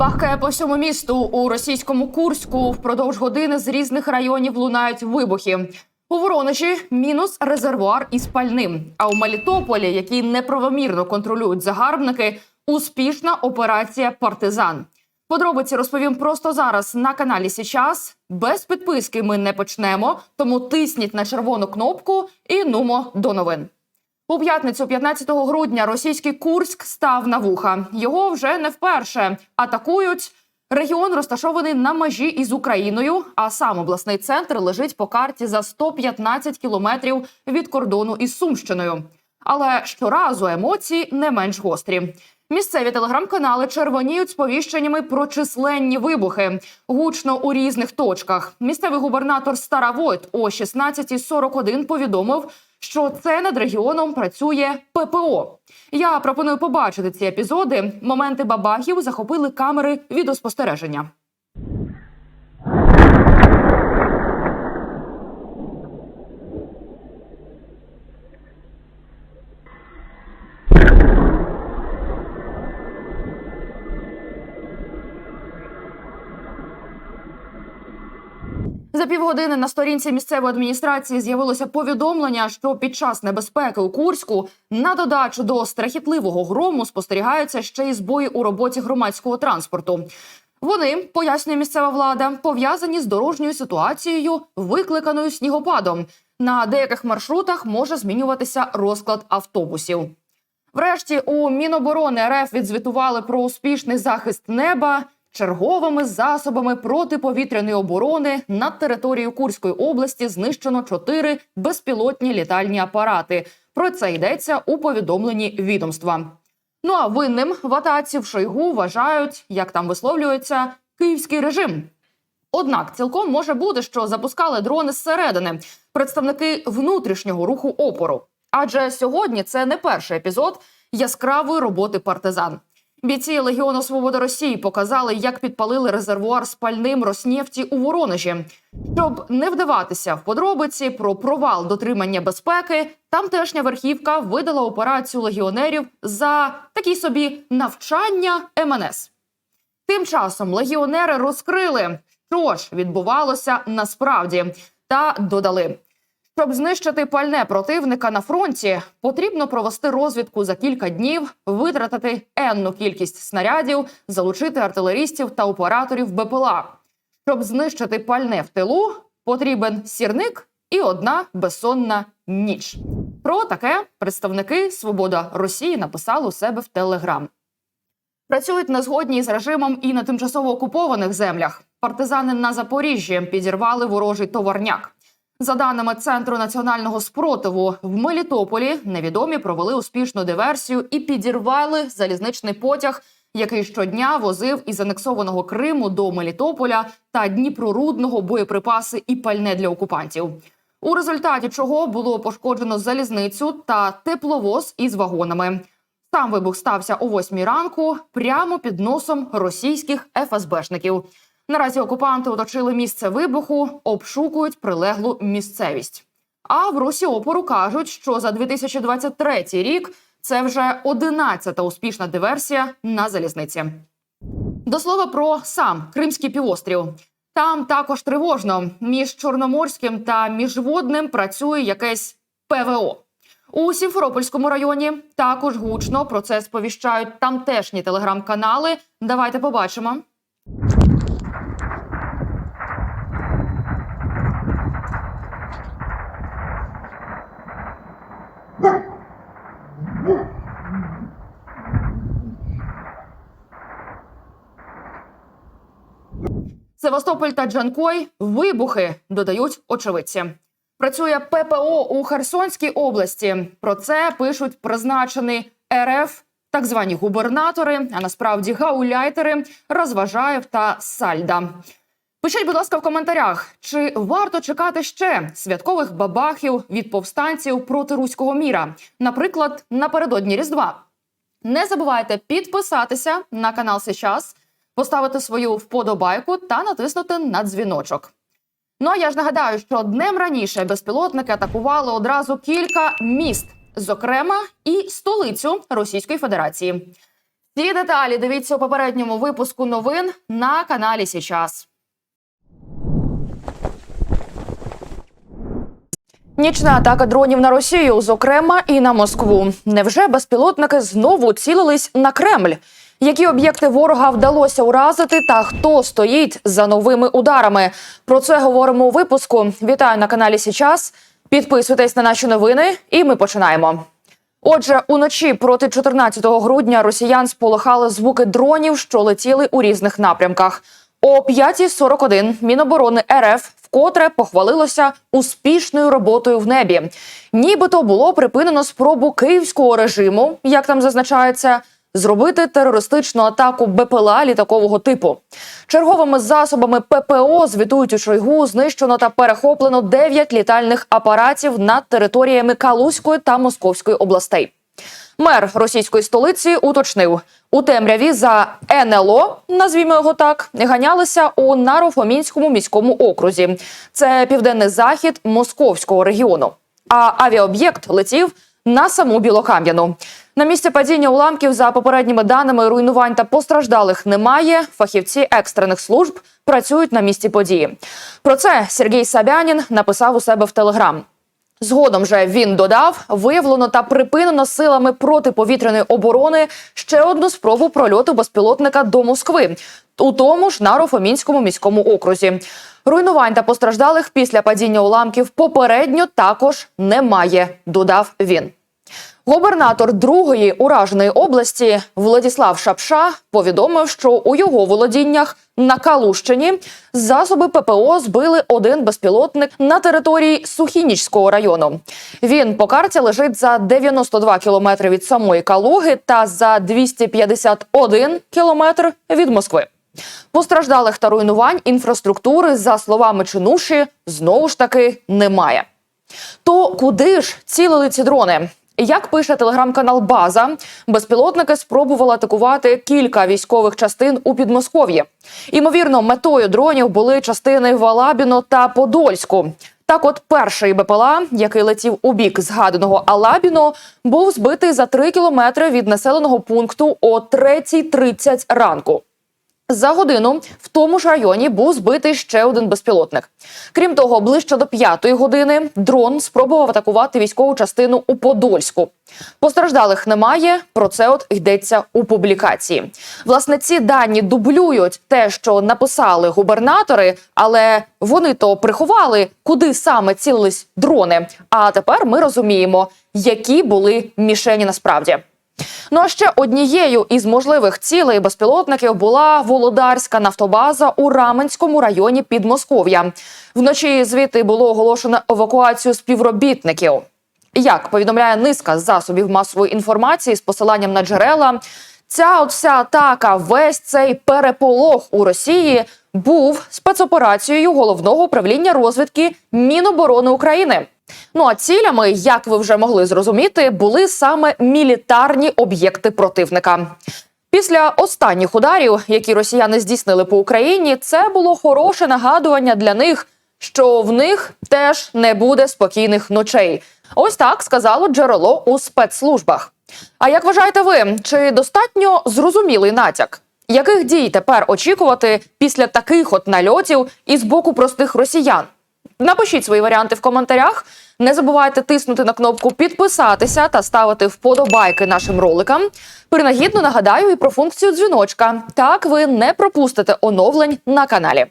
Бахкає по всьому місту у російському Курську. Впродовж години з різних районів лунають вибухи. У Воронежі мінус резервуар із пальним. А у Мелітополі, який неправомірно контролюють загарбники, успішна операція Партизан. Подробиці розповім просто зараз на каналі Січас. Без підписки ми не почнемо, тому тисніть на червону кнопку і нумо до новин. У п'ятницю, 15 грудня, російський Курськ став на вуха. Його вже не вперше атакують. Регіон розташований на межі із Україною, а сам обласний центр лежить по карті за 115 кілометрів від кордону із Сумщиною. Але щоразу емоції не менш гострі. Місцеві телеграм-канали червоніють сповіщеннями про численні вибухи гучно у різних точках. Місцевий губернатор Стара Войт о 16.41 повідомив, що це над регіоном працює ППО. Я пропоную побачити ці епізоди. Моменти бабахів захопили камери відеоспостереження. За півгодини на сторінці місцевої адміністрації з'явилося повідомлення, що під час небезпеки у Курську на додачу до страхітливого грому спостерігаються ще й збої у роботі громадського транспорту. Вони пояснює місцева влада, пов'язані з дорожньою ситуацією, викликаною снігопадом. На деяких маршрутах може змінюватися розклад автобусів. Врешті у Міноборони РФ відзвітували про успішний захист неба черговими засобами протиповітряної оборони над територією Курської області знищено чотири безпілотні літальні апарати. Про це йдеться у повідомленні відомства. Ну а винним в атаці в Шойгу вважають, як там висловлюється, київський режим. Однак цілком може бути, що запускали дрони зсередини представники внутрішнього руху опору. Адже сьогодні це не перший епізод яскравої роботи партизан. Бійці Легіону Свобода Росії показали, як підпалили резервуар з пальним Роснефті у Воронежі. Щоб не вдаватися в подробиці про провал дотримання безпеки, тамтешня верхівка видала операцію легіонерів за такі собі навчання МНС. Тим часом легіонери розкрили, що ж відбувалося насправді, та додали. Щоб знищити пальне противника на фронті, потрібно провести розвідку за кілька днів, витратити енну кількість снарядів, залучити артилерістів та операторів БПЛА. Щоб знищити пальне в тилу, потрібен сірник і одна безсонна ніч. Про таке представники Свобода Росії написали у себе в Телеграм. Працюють не згодні з режимом і на тимчасово окупованих землях. Партизани на Запоріжжі підірвали ворожий товарняк. За даними центру національного спротиву в Мелітополі, невідомі провели успішну диверсію і підірвали залізничний потяг, який щодня возив із анексованого Криму до Мелітополя та Дніпрорудного боєприпаси і пальне для окупантів. У результаті чого було пошкоджено залізницю та тепловоз із вагонами. Сам вибух стався о 8 ранку прямо під носом російських ФСБшників. Наразі окупанти оточили місце вибуху, обшукують прилеглу місцевість. А в Русі опору кажуть, що за 2023 рік це вже 11-та успішна диверсія на залізниці. До слова про сам Кримський півострів. Там також тривожно. Між Чорноморським та міжводним працює якесь ПВО. У Сімферопольському районі також гучно про це сповіщають тамтешні телеграм-канали. Давайте побачимо. Севастополь та Джанкой вибухи додають очевидці. Працює ППО у Херсонській області. Про це пишуть призначені РФ, так звані губернатори, а насправді гауляйтери Розважаєв та Сальда. Пишіть, будь ласка, в коментарях, чи варто чекати ще святкових бабахів від повстанців проти руського міра, наприклад, напередодні Різдва. Не забувайте підписатися на канал Сейчас, поставити свою вподобайку та натиснути на дзвіночок. Ну а я ж нагадаю, що днем раніше безпілотники атакували одразу кілька міст, зокрема і столицю Російської Федерації. Ці деталі дивіться у попередньому випуску новин на каналі Січас. Нічна атака дронів на Росію, зокрема і на Москву. Невже безпілотники знову цілились на Кремль? Які об'єкти ворога вдалося уразити, та хто стоїть за новими ударами? Про це говоримо у випуску. Вітаю на каналі Січас. Підписуйтесь на наші новини, і ми починаємо. Отже, уночі проти 14 грудня росіян сполохали звуки дронів, що летіли у різних напрямках. О 5.41 Міноборони РФ вкотре похвалилося успішною роботою в небі. Нібито було припинено спробу київського режиму, як там зазначається, зробити терористичну атаку БПЛА літакового типу. Черговими засобами ППО звітують у Шойгу знищено та перехоплено 9 літальних апаратів над територіями Калузької та Московської областей. Мер російської столиці уточнив у темряві за НЛО, назвімо його так, ганялися у Нарофомінському міському окрузі. Це південний захід московського регіону. А авіаоб'єкт летів на саму Білокам'яну. На місці падіння уламків за попередніми даними руйнувань та постраждалих немає. Фахівці екстрених служб працюють на місці події. Про це Сергій Сабянін написав у себе в Телеграм. Згодом же він додав, виявлено та припинено силами протиповітряної оборони ще одну спробу прольоту безпілотника до Москви, у тому ж Нарофомінському міському окрузі. Руйнувань та постраждалих після падіння уламків попередньо також немає. Додав він. Губернатор другої ураженої області Владіслав Шапша повідомив, що у його володіннях на Калущині засоби ППО збили один безпілотник на території Сухінічського району. Він по карті лежить за 92 кілометри від самої Калуги та за 251 кілометр від Москви. Постраждалих та руйнувань інфраструктури, за словами Чинуші, знову ж таки немає. То куди ж цілили ці дрони? Як пише телеграм-канал База, безпілотники спробували атакувати кілька військових частин у Підмосков'ї. Імовірно, метою дронів були частини Валабіно та Подольську. Так, от перший БПЛА, який летів у бік згаданого Алабіно, був збитий за 3 кілометри від населеного пункту о 3.30 ранку. За годину в тому ж районі був збитий ще один безпілотник. Крім того, ближче до п'ятої години дрон спробував атакувати військову частину у Подольську. Постраждалих немає. Про це от йдеться у публікації. Власне, ці дані дублюють те, що написали губернатори, але вони то приховали, куди саме цілились дрони. А тепер ми розуміємо, які були мішені насправді. Ну а ще однією із можливих цілей безпілотників була Володарська нафтобаза у Раменському районі Підмосков'я. Вночі звідти було оголошено евакуацію співробітників. Як повідомляє низка засобів масової інформації з посиланням на джерела, ця от вся атака, весь цей переполох у Росії був спецоперацією головного управління розвідки Міноборони України. Ну а цілями, як ви вже могли зрозуміти, були саме мілітарні об'єкти противника. Після останніх ударів, які росіяни здійснили по Україні, це було хороше нагадування для них, що в них теж не буде спокійних ночей. Ось так сказало джерело у спецслужбах. А як вважаєте ви, чи достатньо зрозумілий натяк? Яких дій тепер очікувати після таких от нальотів із боку простих росіян? Напишіть свої варіанти в коментарях. Не забувайте тиснути на кнопку підписатися та ставити вподобайки нашим роликам. Принагідно нагадаю і про функцію дзвіночка. Так ви не пропустите оновлень на каналі.